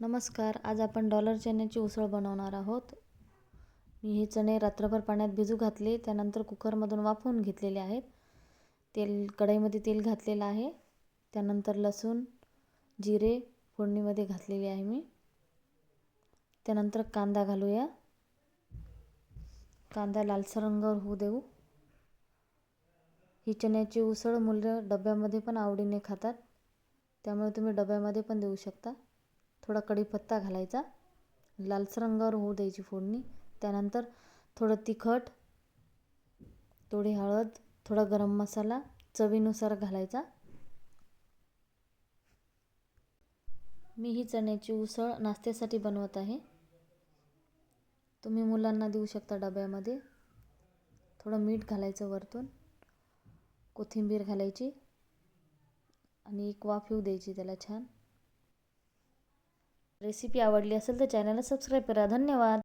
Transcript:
नमस्कार आज आपण डॉलर चण्याची उसळ बनवणार आहोत. मी हे चणे रात्रभर पाण्यात भिजू घातले त्यानंतर कुकरमधून वाफवून घेतलेले आहेत. तेल कढईमध्ये तेल घातलेलं आहे. त्यानंतर लसूण जिरे फोडणीमध्ये घातलेले आहे मी. त्यानंतर कांदा घालूया. कांदा लालसर रंगावर होऊ देऊ. ही चण्याची उसळ मुलं डब्यामध्ये पण आवडीने खातात त्यामुळे तुम्ही डब्यामध्ये पण देऊ शकता. थोडा कढीपत्ता घालायचा. लालसर रंगावर होऊ द्यायची फोडणी. त्यानंतर थोडं तिखट थोडी हळद थोडा गरम मसाला चवीनुसार घालायचा. मी ही चण्याची उसळ नाश्त्यासाठी बनवत आहे. तुम्ही मुलांना देऊ शकता डब्यामध्ये. थोडं मीठ घालायचं वरतून. कोथिंबीर घालायची. आणि एक वाफ येऊ द्यायची त्याला छान. रेसिपी आवडली असेल तर चॅनलला सबस्क्राईब करा. धन्यवाद.